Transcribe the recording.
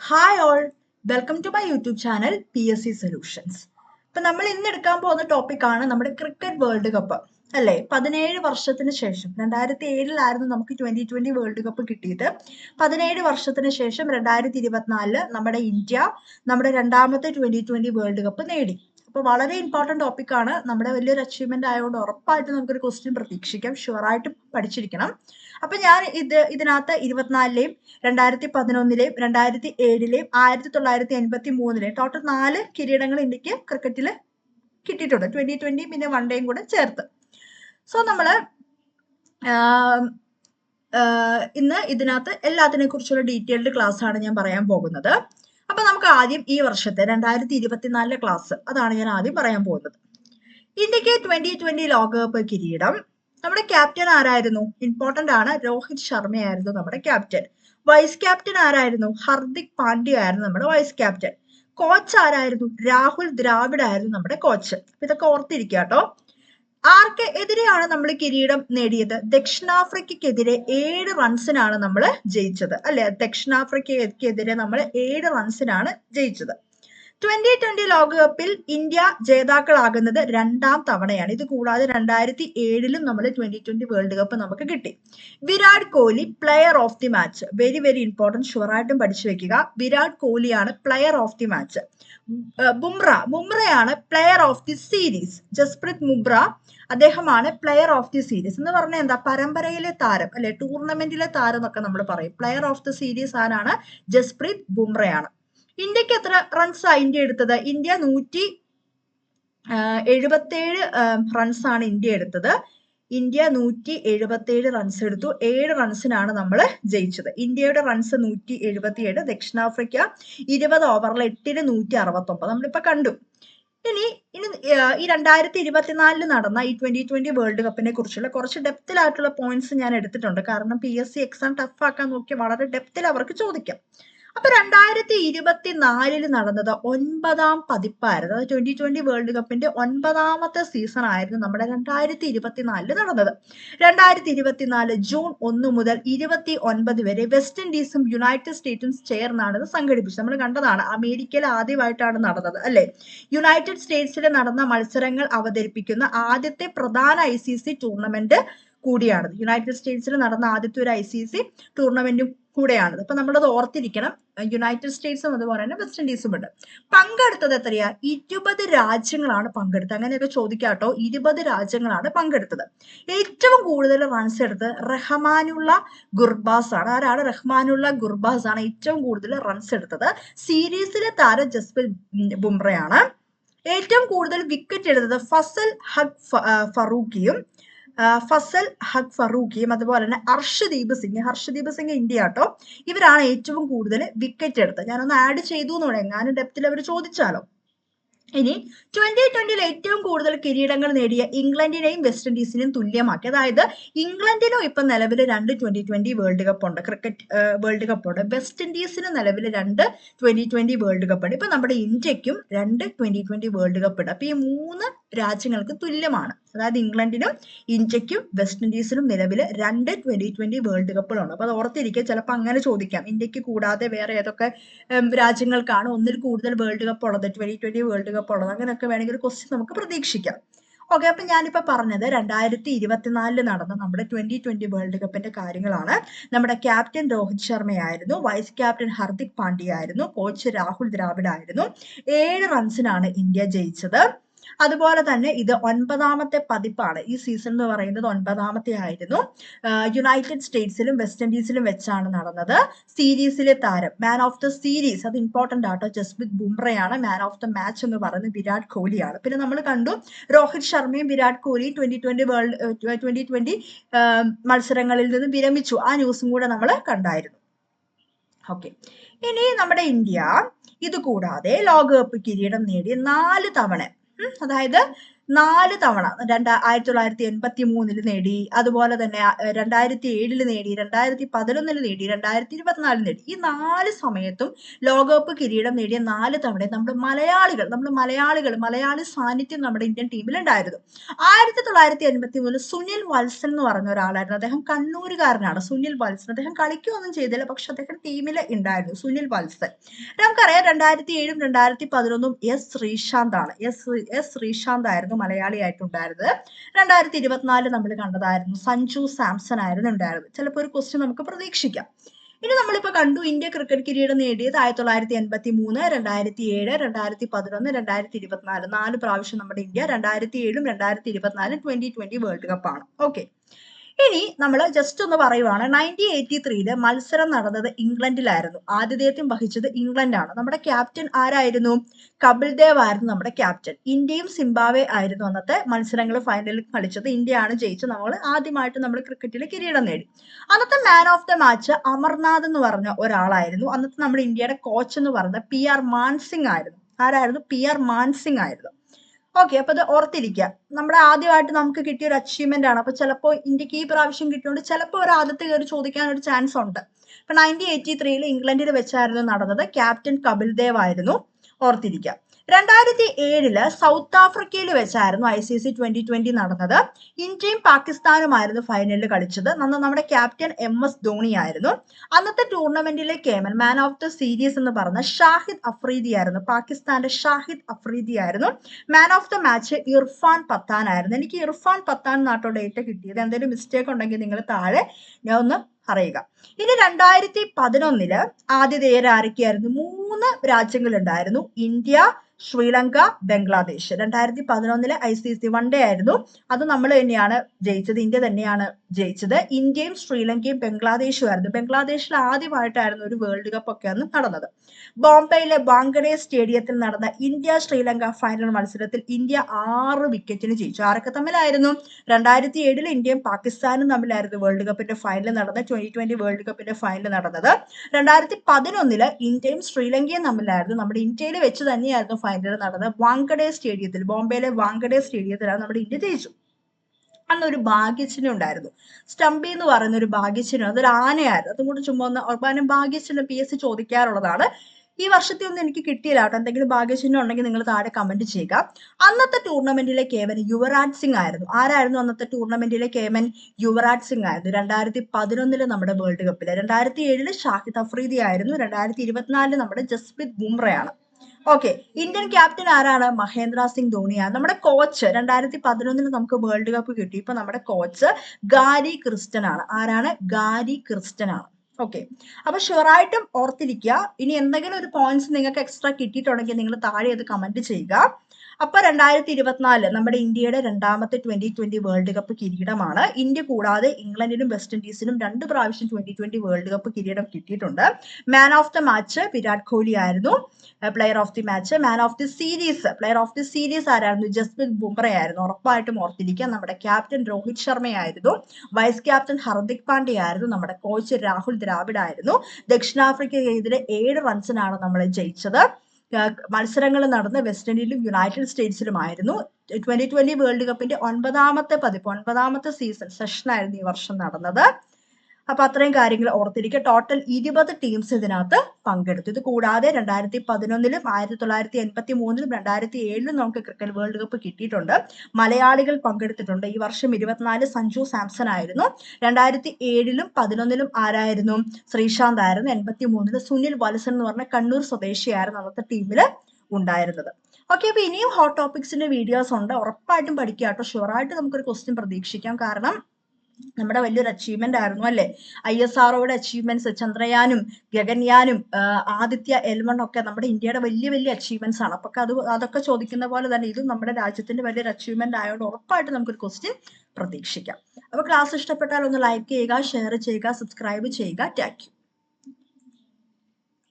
Hi all welcome to my YouTube channel P S C solutions ഇപ്പൊ നമ്മൾ ഇന്ന് എടുക്കാൻ പോകുന്ന ടോപ്പിക്കാണ് നമ്മുടെ ക്രിക്കറ്റ് വേൾഡ് കപ്പ് അല്ലെ? പതിനേഴ് വർഷത്തിന് ശേഷം രണ്ടായിരത്തി ഏഴിലായിരുന്നു നമുക്ക് ട്വന്റി ട്വന്റി വേൾഡ് കപ്പ് കിട്ടിയത്. പതിനേഴ് വർഷത്തിന് ശേഷം രണ്ടായിരത്തി ഇരുപത്തിനാലിൽ നമ്മുടെ ഇന്ത്യ നമ്മുടെ രണ്ടാമത്തെ ട്വന്റി ട്വന്റി വേൾഡ് കപ്പ് നേടി. അപ്പൊ വളരെ ഇമ്പോർട്ടന്റ് ടോപ്പിക്കാണ് നമ്മുടെ വലിയൊരു അച്ചീവ്മെന്റ് ആയതുകൊണ്ട് ഉറപ്പായിട്ട് നമുക്കൊരു ക്വസ്റ്റ്യൻ പ്രതീക്ഷിക്കാം. ഷുവറായിട്ട് പഠിച്ചിരിക്കണം. അപ്പൊ ഞാൻ ഇത് ഇതിനകത്ത് ഇരുപത്തിനാലിലെയും രണ്ടായിരത്തി പതിനൊന്നിലെയും രണ്ടായിരത്തി ഏഴിലെയും ആയിരത്തി തൊള്ളായിരത്തി എൺപത്തി മൂന്നിലെയും ടോട്ടൽ നാല് കിരീടങ്ങൾ ഇന്ത്യയ്ക്ക് ക്രിക്കറ്റിൽ കിട്ടിയിട്ടുണ്ട്. ട്വന്റി ട്വന്റി പിന്നെ വൺ ഡേയും കൂടെ ചേർത്ത്. സോ ആഹ് ഇന്ന് ഇതിനകത്ത് എല്ലാത്തിനെ കുറിച്ചുള്ള ഡീറ്റെയിൽഡ് ക്ലാസ് ആണ് ഞാൻ പറയാൻ പോകുന്നത്. അപ്പൊ നമുക്ക് ആദ്യം ഈ വർഷത്തെ രണ്ടായിരത്തി ഇരുപത്തിനാലിലെ ക്ലാസ് അതാണ് ഞാൻ ആദ്യം പറയാൻ പോകുന്നത്. ഇന്ത്യയ്ക്ക് ട്വന്റി ട്വന്റി ലോകകപ്പ് കിരീടം. നമ്മുടെ ക്യാപ്റ്റൻ ആരായിരുന്നു? ഇമ്പോർട്ടന്റ് ആണ്. രോഹിത് ശർമ്മയായിരുന്നു നമ്മുടെ ക്യാപ്റ്റൻ വൈസ് ക്യാപ്റ്റൻ ആരായിരുന്നു? ഹർദിക് പാണ്ഡ്യ ആയിരുന്നു നമ്മുടെ വൈസ് ക്യാപ്റ്റൻ കോച്ച് ആരായിരുന്നു? രാഹുൽ ദ്രാവിഡ് ആയിരുന്നു നമ്മുടെ കോച്ച് ഇതൊക്കെ ഓർത്തിരിക്കാട്ടോ കേട്ടോ. ആർക്ക് എതിരെയാണ് നമ്മൾ കിരീടം നേടിയത്? ദക്ഷിണാഫ്രിക്കയ്ക്കെതിരെ ഏഴ് റൺസിനാണ് നമ്മൾ ജയിച്ചത്. അല്ലെ? ദക്ഷിണാഫ്രിക്കയ്ക്കെതിരെ നമ്മൾ ഏഴ് റൺസിനാണ് ജയിച്ചത്. ട്വന്റി ട്വന്റി ലോകകപ്പിൽ ഇന്ത്യ ജേതാക്കളാകുന്നത് രണ്ടാം തവണയാണ്. ഇത് കൂടാതെ രണ്ടായിരത്തി ഏഴിലും നമ്മൾ ട്വന്റി ട്വന്റി വേൾഡ് കപ്പ് നമുക്ക് കിട്ടി. Virat Kohli player of the match very very important ഷുവറായിട്ടും പഠിച്ചു വെക്കുക. Virat കോഹ്ലിയാണ് player of the match Bumrah. ബുംറയാണ് player of the series Jasprit മുബ്ര അദ്ദേഹമാണ് പ്ലെയർ ഓഫ് ദി സീരീസ് എന്ന് പറഞ്ഞാൽ എന്താ? പരമ്പരയിലെ താരം അല്ലെ ടൂർണമെന്റിലെ താരം എന്നൊക്കെ നമ്മൾ പറയും. പ്ലെയർ ഓഫ് ദി സീരീസ് ആരാണ്? ജസ്പ്രീത് ബുംറയാണ്. ഇന്ത്യയ്ക്ക് എത്ര റൺസാണ് ഇന്ത്യ എടുത്തത്? ഇന്ത്യ നൂറ്റി എഴുപത്തേഴ് റൺസ് ആണ് ഇന്ത്യ എടുത്തത്. ഇന്ത്യ നൂറ്റി എഴുപത്തേഴ് റൺസ് എടുത്തു. ഏഴ് റൺസിനാണ് നമ്മൾ ജയിച്ചത്. ഇന്ത്യയുടെ റൺസ് നൂറ്റി എഴുപത്തിയേഴ് ദക്ഷിണാഫ്രിക്ക ഇരുപത് ഓവറിൽ എട്ടിന് നൂറ്റി അറുപത്തി ഒമ്പത് നമ്മളിപ്പോ കണ്ടു. ഇനി ഇനി ഈ രണ്ടായിരത്തി ഇരുപത്തിനാലിൽ നടന്ന ഈ ട്വന്റി ട്വന്റി വേൾഡ് കപ്പിനെ കുറിച്ചുള്ള കുറച്ച് ഡെപ്തിലായിട്ടുള്ള പോയിന്റ്സ് ഞാൻ എടുത്തിട്ടുണ്ട്. കാരണം P S C exam tough ആക്കാൻ നോക്കിയ വളരെ ഡെപ്തിൽ അവർക്ക് ചോദിക്കാം. അപ്പൊ രണ്ടായിരത്തി ഇരുപത്തിനാലിൽ നടന്നത് ഒൻപതാം പതിപ്പായിരുന്നു. അത് ട്വന്റി ട്വന്റി വേൾഡ് കപ്പിന്റെ ഒൻപതാമത്തെ സീസൺ ആയിരുന്നു നമ്മുടെ രണ്ടായിരത്തി ഇരുപത്തിനാലിൽ നടന്നത്. രണ്ടായിരത്തി ഇരുപത്തിനാല് ജൂൺ ഒന്ന് മുതൽ ഇരുപത്തി ഒൻപത് വരെ വെസ്റ്റ് ഇൻഡീസും യുണൈറ്റഡ് സ്റ്റേറ്റ്സും ചേർന്നാണ് ഇത് സംഘടിപ്പിച്ചത്. നമ്മൾ കണ്ടതാണ് അമേരിക്കയിൽ ആദ്യമായിട്ടാണ് നടന്നത് അല്ലെ? യുണൈറ്റഡ് സ്റ്റേറ്റ്സിൽ നടന്ന മത്സരങ്ങൾ അവതരിപ്പിക്കുന്ന ആദ്യത്തെ പ്രധാന ഐ സി സി ടൂർണമെന്റ് കൂടിയാണ് യുണൈറ്റഡ് സ്റ്റേറ്റ്സിൽ നടന്ന ആദ്യത്തെ ഒരു ഐ സി സി ടൂർണമെന്റും കൂടെയാണിത്. അപ്പൊ നമ്മളത് ഓർത്തിരിക്കണം. യുണൈറ്റഡ് സ്റ്റേറ്റ്സും അതുപോലെ തന്നെ വെസ്റ്റ് ഇൻഡീസും ഉണ്ട്. പങ്കെടുത്തത് എത്രയാ? ഇരുപത് രാജ്യങ്ങളാണ് പങ്കെടുത്തത്. അങ്ങനെയൊക്കെ ചോദിക്കാട്ടോ. ഇരുപത് രാജ്യങ്ങളാണ് പങ്കെടുത്തത്. ഏറ്റവും കൂടുതൽ റൺസ് എടുത്ത് റഹ്മാനുള്ള ഗുർബാസ് ആണ്. ആരാണ്? റഹ്മാനുള്ള ഗുർബാസ് ആണ് ഏറ്റവും കൂടുതൽ റൺസ് എടുത്തത്. സീരീസിലെ താരം ജസ്പ്രീത് ബുംറയാണ്. ഏറ്റവും കൂടുതൽ വിക്കറ്റ് എടുത്തത് ഫസൽ ഹഗ് ഫറൂഖിയും ഫസൽ ഹഖ് ഫറൂഖിയും അതുപോലെ തന്നെ ഹർഷദീപ് സിംഗ്. ഹർഷദീപ് സിംഗ് ഇന്ത്യ കേട്ടോ. ഇവരാണ് ഏറ്റവും കൂടുതൽ വിക്കറ്റ് എടുത്തത്. ഞാനൊന്ന് ആഡ് ചെയ്തു എന്ന് പറയാം. ഞാൻ ഡെപ്തിൽ അവർ ചോദിച്ചാലോ? ഇനി ട്വന്റി ട്വന്റിയിൽ ഏറ്റവും കൂടുതൽ കിരീടങ്ങൾ നേടിയ ഇംഗ്ലണ്ടിനെയും വെസ്റ്റ് ഇൻഡീസിനെയും തുല്യമാക്കി. അതായത് ഇംഗ്ലണ്ടിനും ഇപ്പം നിലവിൽ രണ്ട് ട്വന്റി ട്വന്റി വേൾഡ് കപ്പ് ഉണ്ട്. ക്രിക്കറ്റ് വേൾഡ് കപ്പ് ഉണ്ട്. വെസ്റ്റ് ഇൻഡീസിന് നിലവിൽ രണ്ട് ട്വന്റി ട്വന്റി വേൾഡ് കപ്പ് ഉണ്ട്. ഇപ്പൊ നമ്മുടെ ഇന്ത്യക്കും രണ്ട് ട്വന്റി ട്വന്റി വേൾഡ് കപ്പ് ഉണ്ട്. അപ്പൊ ഈ മൂന്ന് രാജ്യങ്ങൾക്ക് തുല്യമാണ്. അതായത് ഇംഗ്ലണ്ടിനും ഇന്ത്യക്കും വെസ്റ്റ് ഇൻഡീസിനും നിലവിൽ രണ്ട് ട്വന്റി ട്വന്റി വേൾഡ് കപ്പുകളുണ്ട് അപ്പൊ അത് ഓർത്തിരിക്കുക ചിലപ്പോൾ അങ്ങനെ ചോദിക്കാം. ഇന്ത്യയ്ക്ക് കൂടാതെ വേറെ ഏതൊക്കെ രാജ്യങ്ങൾക്കാണ് ഒന്നിൽ കൂടുതൽ വേൾഡ് കപ്പ് ഉള്ളത് ട്വന്റി ട്വന്റി വേൾഡ് കപ്പ് ഉള്ളത് അങ്ങനെയൊക്കെ വേണമെങ്കിൽ ഒരു ക്വസ്റ്റ്യൻ നമുക്ക് പ്രതീക്ഷിക്കാം. ഓക്കെ അപ്പൊ ഞാനിപ്പോ പറഞ്ഞത് രണ്ടായിരത്തി ഇരുപത്തിനാലിൽ നടന്ന നമ്മുടെ ട്വന്റി ട്വന്റി വേൾഡ് കപ്പിന്റെ കാര്യങ്ങളാണ്. നമ്മുടെ ക്യാപ്റ്റൻ രോഹിത് ശർമ്മയായിരുന്നു വൈസ് ക്യാപ്റ്റൻ ഹർദിക് പാണ്ഡ്യ ആയിരുന്നു കോച്ച് രാഹുൽ ദ്രാവിഡ് ആയിരുന്നു ഏഴ് റൺസിനാണ് ഇന്ത്യ ജയിച്ചത്. അതുപോലെ തന്നെ ഇത് ഒൻപതാമത്തെ പതിപ്പാണ്. ഈ സീസൺ എന്ന് പറയുന്നത് ഒൻപതാമത്തെ ആയിരുന്നു. യുണൈറ്റഡ് സ്റ്റേറ്റ്സിലും വെസ്റ്റ് ഇൻഡീസിലും വെച്ചാണ് നടന്നത്. സീരീസിലെ താരം മാൻ ഓഫ് ദ സീരീസ് അത് ഇമ്പോർട്ടന്റ് ആട്ടോ. ജസ്പ്രീത് ബുംറയാണ് മാൻ ഓഫ് ദ മാച്ച് എന്ന് പറയുന്നത് വിരാട് കോഹ്ലിയാണ്. പിന്നെ നമ്മൾ കണ്ടു രോഹിത് ശർമ്മയും വിരാട് കോഹ്ലിയും twenty twenty world twenty twenty മത്സരങ്ങളിൽ നിന്ന് വിരമിച്ചു. ആ ന്യൂസും കൂടെ നമ്മൾ കണ്ടായിരുന്നു. ഓക്കെ ഇനി നമ്മുടെ ഇന്ത്യ. ഇതുകൂടാതെ ലോകകപ്പ് കിരീടം നേടിയ നാല് തവണ അതായത് നാല് തവണ രണ്ട ആയിരത്തി തൊള്ളായിരത്തി എൺപത്തി മൂന്നിൽ നേടി അതുപോലെ തന്നെ രണ്ടായിരത്തി ഏഴിൽ നേടി രണ്ടായിരത്തി പതിനൊന്നിൽ നേടി രണ്ടായിരത്തി ഇരുപത്തിനാലിൽ നേടി. ഈ നാല് സമയത്തും ലോകകപ്പ് കിരീടം നേടിയ നാല് തവണ നമ്മുടെ മലയാളികൾ നമ്മൾ മലയാളികൾ മലയാളി സാന്നിധ്യം നമ്മുടെ ഇന്ത്യൻ ടീമിൽ ഉണ്ടായിരുന്നു ആയിരത്തി തൊള്ളായിരത്തി എൺപത്തി മൂന്നിൽ സുനിൽ വത്സൻ എന്ന് പറഞ്ഞ ഒരാളായിരുന്നു. അദ്ദേഹം കണ്ണൂരുകാരനാണ്. സുനിൽ വത്സൻ. അദ്ദേഹം കളിക്കുകയൊന്നും ചെയ്തില്ല പക്ഷെ അദ്ദേഹം ടീമിൽ ഉണ്ടായിരുന്നു. സുനിൽ വത്സൻ. നമുക്കറിയാം രണ്ടായിരത്തി ഏഴും രണ്ടായിരത്തി പതിനൊന്നും എസ് ശ്രീശാന്ത് ആണ് എസ് എസ് ശ്രീശാന്ത് ആയിരുന്നു മലയാളിയായിട്ടുണ്ടായിരുന്നത്. രണ്ടായിരത്തി ഇരുപത്തിനാല് നമ്മൾ കണ്ടതായിരുന്നു സഞ്ജു സാംസൺ ആയിരുന്നു ഉണ്ടായിരുന്നത് ചിലപ്പോൾ ഒരു ക്വസ്റ്റ്യൻ നമുക്ക് പ്രതീക്ഷിക്കാം. ഇനി നമ്മളിപ്പോ കണ്ടു ഇന്ത്യ ക്രിക്കറ്റ് കിരീടം നേടിയത് ആയിരത്തി തൊള്ളായിരത്തി എൺപത്തി മൂന്ന് രണ്ടായിരത്തി ഏഴ് രണ്ടായിരത്തി പതിനൊന്ന് രണ്ടായിരത്തി ഇരുപത്തിനാല് നാല് പ്രാവശ്യം നമ്മുടെ ഇന്ത്യ രണ്ടായിരത്തി ഏഴും രണ്ടായിരത്തി ഇരുപത്തിനാലും ട്വന്റി ട്വന്റി വേൾഡ് കപ്പാണ് ഓക്കെ ഇനി നമ്മൾ ജസ്റ്റ് ഒന്ന് പറയുവാണ്. നയന്റീൻ എയ്റ്റി ത്രീയിൽ മത്സരം നടന്നത് ഇംഗ്ലണ്ടിലായിരുന്നു. ആതിഥേയത്വം വഹിച്ചത് ഇംഗ്ലണ്ടാണ്. നമ്മുടെ ക്യാപ്റ്റൻ ആരായിരുന്നു? കപിൽ ദേവ് ആയിരുന്നു നമ്മുടെ ക്യാപ്റ്റൻ ഇന്ത്യയും സിംബാവെ ആയിരുന്നു അന്നത്തെ മത്സരങ്ങൾ ഫൈനലിൽ കളിച്ചത്. ഇന്ത്യയാണ് ജയിച്ചത് നമ്മൾ ആദ്യമായിട്ട് നമ്മൾ ക്രിക്കറ്റിൽ കിരീടം നേടി. അന്നത്തെ man of the match Amarnath എന്ന് പറഞ്ഞ ഒരാളായിരുന്നു. അന്നത്തെ നമ്മുടെ ഇന്ത്യയുടെ കോച്ച് എന്ന് പറഞ്ഞ പി ആർ മാൻസിംഗ് ആയിരുന്നു. ആരായിരുന്നു? പി ആർ മാൻസിംഗ് ആയിരുന്നു. ഓക്കെ അപ്പൊ അത് ഓർത്തിരിക്കുക നമ്മുടെ ആദ്യമായിട്ട് നമുക്ക് കിട്ടിയ ഒരു അച്ചീവ്മെന്റ് ആണ്. അപ്പൊ ചിലപ്പോൾ ഇന്ത്യയ്ക്ക് ഈ പ്രാവശ്യം കിട്ടിയോണ്ട് ചിലപ്പോൾ ഒരു ആദ്യത്തെ കയറി ചോദിക്കാൻ ഒരു ചാൻസ് ഉണ്ട്. ഇപ്പൊ നയന്റീൻ എയ്റ്റി ത്രീയിൽ ഇംഗ്ലണ്ടിൽ വെച്ചായിരുന്നു നടന്നത്. ക്യാപ്റ്റൻ കപിൽ ദേവ് ആയിരുന്നു. ഓർത്തിരിക്കുക രണ്ടായിരത്തി ഏഴിൽ സൗത്ത് ആഫ്രിക്കയിൽ വെച്ചായിരുന്നു I C C twenty twenty നടന്നത്. ഇന്ത്യയും പാകിസ്ഥാനുമായിരുന്നു ഫൈനലിൽ കളിച്ചത്. അന്ന് നമ്മുടെ ക്യാപ്റ്റൻ എം എസ് ധോണി ആയിരുന്നു. അന്നത്തെ ടൂർണമെന്റിലെ കേമൻ മാൻ ഓഫ് ദ സീരീസ് എന്ന് പറഞ്ഞ ഷാഹിദ് അഫ്രീദി ആയിരുന്നു. പാകിസ്ഥാന്റെ ഷാഹിദ് അഫ്രീദി ആയിരുന്നു. Man of the match Irfan Pathan ആയിരുന്നു. എനിക്ക് ഇർഫാൻ പത്താൻ നാട്ടോ ഡേറ്റ് കിട്ടിയത്. എന്തെങ്കിലും മിസ്റ്റേക്ക് ഉണ്ടെങ്കിൽ നിങ്ങൾ താഴെ ഞാൻ ഒന്ന് അറിയുക ഇനി രണ്ടായിരത്തി പതിനൊന്നിൽ ആദ്യതേയർ ആരൊക്കെയായിരുന്നു? മൂന്ന് രാജ്യങ്ങൾ ഉണ്ടായിരുന്നു ഇന്ത്യ ശ്രീലങ്ക ബംഗ്ലാദേശ്. രണ്ടായിരത്തി പതിനൊന്നിലെ I C C one day ആയിരുന്നു. അത് നമ്മൾ തന്നെയാണ് ജയിച്ചത്. ഇന്ത്യ തന്നെയാണ് ജയിച്ചത്. ഇന്ത്യയും ശ്രീലങ്കയും ബംഗ്ലാദേശും ആയിരുന്നു ബംഗ്ലാദേശിൽ ആദ്യമായിട്ടായിരുന്നു ഒരു വേൾഡ് കപ്പ് ഒക്കെ അന്ന് നടന്നത്. ബോംബെയിലെ വാങ്കഡെ സ്റ്റേഡിയത്തിൽ നടന്ന ഇന്ത്യ ശ്രീലങ്ക ഫൈനൽ മത്സരത്തിൽ ഇന്ത്യ ആറ് വിക്കറ്റിന് ജയിച്ചു. ആരൊക്കെ തമ്മിലായിരുന്നു? രണ്ടായിരത്തി ഏഴിൽ ഇന്ത്യയും പാകിസ്ഥാനും തമ്മിലായിരുന്നു വേൾഡ് കപ്പിന്റെ ഫൈനൽ നടന്നത്. ട്വന്റി ട്വന്റി വേൾഡ് കപ്പിന്റെ ഫൈനൽ നടന്നത്. രണ്ടായിരത്തി പതിനൊന്നിൽ ഇന്ത്യയും ശ്രീലങ്കയും തമ്മിലായിരുന്നു. നമ്മുടെ ഇന്ത്യയിൽ വെച്ച് തന്നെയായിരുന്നു ഫൈനൽ നടന്നത്. വാങ്കഡെ സ്റ്റേഡിയത്തിൽ ബോംബെയിലെ വാങ്കഡെ സ്റ്റേഡിയത്തിലാണ് നമ്മുടെ ഇന്ത്യ ജയിച്ചു അന്ന് ഒരു ഭാഗ്യചിഹ്നം ഉണ്ടായിരുന്നു. സ്റ്റംപി എന്ന് പറയുന്ന ഒരു ഭാഗ്യചിഹ്നം അതൊരു ആനയായിരുന്നു. അതും കൂടെ ചുമ്മാ ഒന്ന് ഉറപ്പാനും പി എസ് സി ചോദിക്കാറുള്ളതാണ്. ഈ വർഷത്തെ ഒന്നും എനിക്ക് കിട്ടിയില്ല കേട്ടോ. എന്തെങ്കിലും ഭാഗ്യചിഹ്നം ഉണ്ടെങ്കിൽ നിങ്ങൾ താഴെ കമന്റ് ചെയ്യുക. അന്നത്തെ ടൂർണമെന്റിലെ കേവൻ യുവരാജ് സിംഗ് ആയിരുന്നു. ആരായിരുന്നു അന്നത്തെ ടൂർണമെന്റിലെ കേമൻ യുവരാജ് സിംഗ് ആയിരുന്നു? രണ്ടായിരത്തി പതിനൊന്നിൽ നമ്മുടെ വേൾഡ് കപ്പിൽ രണ്ടായിരത്തി ഏഴിൽ ഷാഹിദ് അഫ്രീദി ആയിരുന്നു. രണ്ടായിരത്തി ഇരുപത്തിനാലിൽ നമ്മുടെ ജസ്പ്രീത് ബുംറയാണ്. ഓക്കെ ഇന്ത്യൻ ക്യാപ്റ്റൻ ആരാണ്? മഹേന്ദ്ര സിംഗ് ധോണിയാണ്. നമ്മുടെ കോച്ച് രണ്ടായിരത്തി പതിനൊന്നിന് നമുക്ക് വേൾഡ് കപ്പ് കിട്ടി. ഇപ്പൊ നമ്മുടെ കോച്ച് ഗാരി ക്രിസ്റ്റൻ ആണ് ആരാണ്? ഗാരി ക്രിസ്റ്റൻ ആണ് ഓക്കെ അപ്പൊ ഷുവറായിട്ടും ഓർത്തിരിക്കുക. ഇനി എന്തെങ്കിലും ഒരു പോയിന്റ്സ് നിങ്ങൾക്ക് എക്സ്ട്രാ കിട്ടിയിട്ടുണ്ടെങ്കിൽ നിങ്ങൾ താഴെ അത് കമന്റ് ചെയ്യുക. അപ്പൊ രണ്ടായിരത്തി ഇരുപത്തിനാല് നമ്മുടെ ഇന്ത്യയുടെ രണ്ടാമത്തെ ട്വന്റി ട്വന്റി വേൾഡ് കപ്പ് കിരീടമാണ്. ഇന്ത്യ കൂടാതെ ഇംഗ്ലണ്ടിനും വെസ്റ്റ് ഇൻഡീസിനും രണ്ട് പ്രാവശ്യം ട്വന്റി ട്വന്റി വേൾഡ് കപ്പ് കിരീടം കിട്ടിയിട്ടുണ്ട്. Man of the match Virat Kohli ആയിരുന്നു player of the match man of the series player of the series ആരായിരുന്നു? ജസ്പ്രീത് ബുംറ ആയിരുന്നു. ഉറപ്പായിട്ടും ഓർത്തിരിക്കുക നമ്മുടെ ക്യാപ്റ്റൻ രോഹിത് ശർമ്മയായിരുന്നു. വൈസ് ക്യാപ്റ്റൻ ഹർദിക് പാണ്ഡ്യ ആയിരുന്നു നമ്മുടെ കോച്ച് രാഹുൽ ദ്രാവിഡ് ആയിരുന്നു ദക്ഷിണാഫ്രിക്കയ്ക്കെതിരെ ഏഴ് റൺസിനാണ് നമ്മൾ ജയിച്ചത്. മത്സരങ്ങൾ നടന്ന വെസ്റ്റ് ഇൻഡീസിലും യുണൈറ്റഡ് സ്റ്റേറ്റ്സിലുമായിരുന്നു. ട്വന്റി ട്വന്റി വേൾഡ് കപ്പിന്റെ ഒൻപതാമത്തെ പതിപ്പ് ഒൻപതാമത്തെ സീസൺ സെഷൻ ആയിരുന്നു ഈ വർഷം നടന്നത്. അപ്പൊ അത്രയും കാര്യങ്ങൾ ഓർത്തിരിക്കുക. ടോട്ടൽ ഇരുപത് ടീംസ് ഇതിനകത്ത് പങ്കെടുത്തു. ഇത് കൂടാതെ രണ്ടായിരത്തി പതിനൊന്നിലും ആയിരത്തി തൊള്ളായിരത്തി എൺപത്തി മൂന്നിലും രണ്ടായിരത്തി ഏഴിലും നമുക്ക് ക്രിക്കറ്റ് വേൾഡ് കപ്പ് കിട്ടിയിട്ടുണ്ട്. മലയാളികൾ പങ്കെടുത്തിട്ടുണ്ട്. ഈ വർഷം ഇരുപത്തിനാല് സഞ്ജു സാംസൺ ആയിരുന്നു. രണ്ടായിരത്തി ഏഴിലും പതിനൊന്നിലും ആരായിരുന്നു? ശ്രീശാന്ത് ആയിരുന്നു. എൺപത്തി മൂന്നിൽ സുനിൽ വത്സൻ എന്ന് പറഞ്ഞ കണ്ണൂർ സ്വദേശിയായിരുന്നു അന്നത്തെ ടീമിൽ ഉണ്ടായിരുന്നത്. ഓക്കെ അപ്പൊ ഇനിയും ഹോട്ട് ടോപ്പിക്സിന്റെ വീഡിയോസ് ഉണ്ട്. ഉറപ്പായിട്ടും പഠിക്കുക കേട്ടോ. ഷുവറായിട്ട് നമുക്കൊരു ക്വസ്റ്റ്യൻ പ്രതീക്ഷിക്കാം. കാരണം നമ്മുടെ വലിയൊരു അച്ചീവ്മെന്റ് ആയിരുന്നു അല്ലെ? ഐ എസ് ആർഒയുടെ അച്ചീവ്മെന്റ്സ് ചന്ദ്രയാനും ഗഗൻയാനും ആദിത്യ എൽവൺ ഒക്കെ നമ്മുടെ ഇന്ത്യയുടെ വലിയ വലിയ അച്ചീവ്മെന്റ്സ് ആണ്. അപ്പൊ അത് അതൊക്കെ ചോദിക്കുന്ന പോലെ തന്നെ ഇതും നമ്മുടെ രാജ്യത്തിന്റെ വലിയൊരു അച്ചീവ്മെന്റ് ആയതുകൊണ്ട് ഉറപ്പായിട്ട് നമുക്കൊരു ക്വസ്റ്റ്യൻ പ്രതീക്ഷിക്കാം. അപ്പൊ ക്ലാസ് ഇഷ്ടപ്പെട്ടാൽ ഒന്ന് ലൈക്ക് ചെയ്യുക ഷെയർ ചെയ്യുക സബ്സ്ക്രൈബ് ചെയ്യുക. താങ്ക്